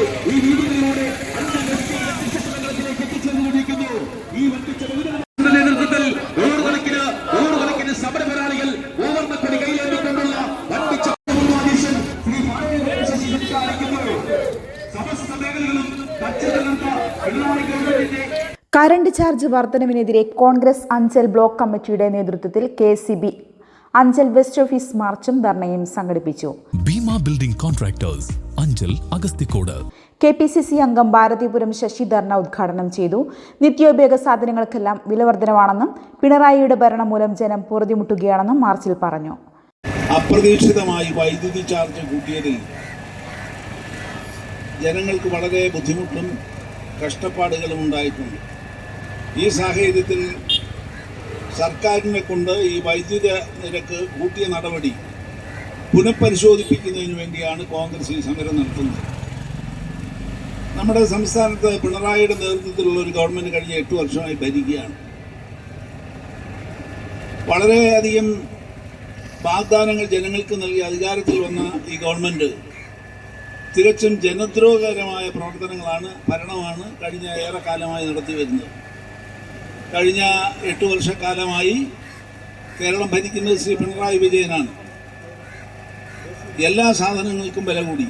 ഈ അഞ്ച് ലക്ഷം എത്തിച്ചേർന്നുകൊണ്ടിരിക്കുന്നു. ഈ നേതൃത്വത്തിൽ നൂറുകണക്കിന് നൂറുകണക്കിന് സമരപോരാളികൾ സമസ്ത മേഖലകളും പച്ചതകർത്ത പിണറായി ഗവൺമെന്റിന്റെ കറണ്ട് ചാർജ് വർധനവിനെതിരെ കോൺഗ്രസ് അഞ്ചൽ ബ്ലോക്ക് കമ്മിറ്റിയുടെ നേതൃത്വത്തിൽ K C B Anchal west office മാർച്ചും ധർണയും സംഘടിപ്പിച്ചു. Bhima building contractors Anchal Agasthikode K P C C അംഗം ഭാരതീപുരം ശശിധർണ ഉദ്ഘാടനം ചെയ്തു. നിത്യോപയോഗ സാധനങ്ങൾക്കെല്ലാം വിലവർദ്ധനവാണെന്നും പിണറായിയുടെ ഭരണം മൂലം ജനം പൊറുതിമുട്ടുകയാണെന്നും മാർച്ചിൽ പറഞ്ഞു. അപ്രതീക്ഷിതമായി വൈദ്യുതി ചാർജ് കൂട്ടിയതിൽ ജനങ്ങൾക്ക് വളരെ ബുദ്ധിമുട്ടും കഷ്ടപ്പാടുകളും ഉണ്ടായിട്ടുണ്ട്. ഈ സാഹചര്യത്തിൽ സർക്കാരിനെ കൊണ്ട് ഈ വൈദ്യുത നിരക്ക് കൂട്ടിയ നടപടി പുനഃപരിശോധിപ്പിക്കുന്നതിന് വേണ്ടിയാണ് കോൺഗ്രസ് ഈ സമരം നടത്തുന്നത്. നമ്മുടെ സംസ്ഥാനത്ത് പിണറായിയുടെ നേതൃത്വത്തിലുള്ള ഒരു ഗവൺമെന്റ് കഴിഞ്ഞ എട്ട് വർഷമായി ഭരിക്കുകയാണ്. വളരെയധികം വാഗ്ദാനങ്ങൾ ജനങ്ങൾക്ക് നൽകി അധികാരത്തിൽ വന്ന ഈ ഗവൺമെന്റ് തികച്ചും ജനദ്രോഹകരമായ പ്രവർത്തനങ്ങളാണ് ഭരണമാണ് കഴിഞ്ഞ ഏറെക്കാലമായി നടത്തി വരുന്നത്. കഴിഞ്ഞ എട്ട് വർഷക്കാലമായി കേരളം ഭരിക്കുന്നത് ശ്രീ പിണറായി വിജയനാണ്. എല്ലാ സാധനങ്ങൾക്കും വില കൂടി.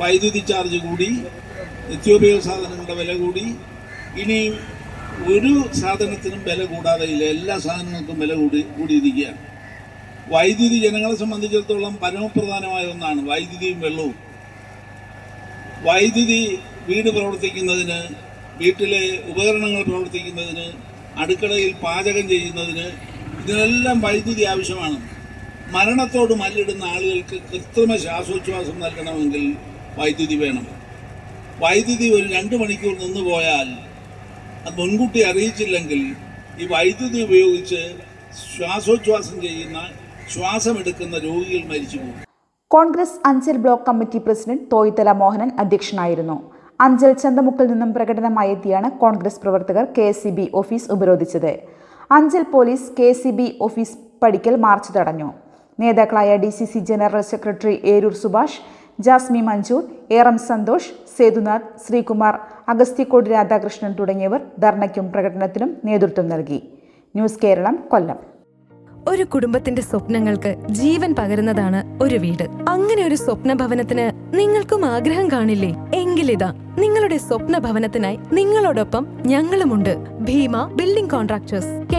വൈദ്യുതി ചാർജ് കൂടി നിത്യോപയോഗ സാധനങ്ങളുടെ വില കൂടി. ഇനി ഒരു സാധനത്തിനും വില കൂടാതെ ഇല്ല. എല്ലാ സാധനങ്ങൾക്കും വില കൂടി കൂടിയിരിക്കുകയാണ്. വൈദ്യുതി ജനങ്ങളെ സംബന്ധിച്ചിടത്തോളം പരമപ്രധാനമായ ഒന്നാണ് വൈദ്യുതിയും വെള്ളവും. വൈദ്യുതി വീട് പ്രവർത്തിക്കുന്നതിന് വീട്ടിലെ ഉപകരണങ്ങൾ പ്രവർത്തിക്കുന്നതിന് അടുക്കളയിൽ പാചകം ചെയ്യുന്നതിന് ഇതിനെല്ലാം വൈദ്യുതി ആവശ്യമാണ്. മരണത്തോട് മല്ലിടുന്ന ആളുകൾക്ക് കൃത്രിമ ശ്വാസോച്ഛ്വാസം നൽകണമെങ്കിൽ വൈദ്യുതി വേണം. വൈദ്യുതി ഒരു രണ്ട് മണിക്കൂർ നിന്ന് പോയാൽ അത് മുൻകൂട്ടി അറിയിച്ചില്ലെങ്കിൽ ഈ വൈദ്യുതി ഉപയോഗിച്ച് ശ്വാസോച്ഛ്വാസം ചെയ്യുന്ന ശ്വാസമെടുക്കുന്ന രോഗികൾ മരിച്ചു പോകും. Congress Anchal block committee president Thoythala Mohanan അധ്യക്ഷനായിരുന്നു. അഞ്ചൽ ചന്തമുക്കിൽ നിന്നും പ്രകടനമായി എത്തിയാണ് കോൺഗ്രസ് പ്രവർത്തകർ കെ ഓഫീസ് ഉപരോധിച്ചത്. അഞ്ചൽ പോലീസ് കെ ഓഫീസ് പടിക്കൽ മാർച്ച് തടഞ്ഞു. നേതാക്കളായ D C C general secretary Eroor Subhash Jasmi Manjoor Eram Santhosh Sethunath Sreekumar Agasthyakode Radhakrishnan തുടങ്ങിയവർ ധർണയ്ക്കും പ്രകടനത്തിനും നേതൃത്വം നൽകി. ന്യൂസ് കേരളം കൊല്ലം. ഒരു കുടുംബത്തിന്റെ സ്വപ്നങ്ങൾക്ക് ജീവൻ പകരുന്നതാണ് ഒരു വീട്. അങ്ങനെ ഒരു സ്വപ്ന ഭവനത്തിന് നിങ്ങൾക്കും ആഗ്രഹം കാണില്ലേ? എങ്കിലിതാ നിങ്ങളുടെ സ്വപ്ന ഭവനത്തിനായി നിങ്ങളോടൊപ്പം ഞങ്ങളുമുണ്ട്. Bhima building contractors.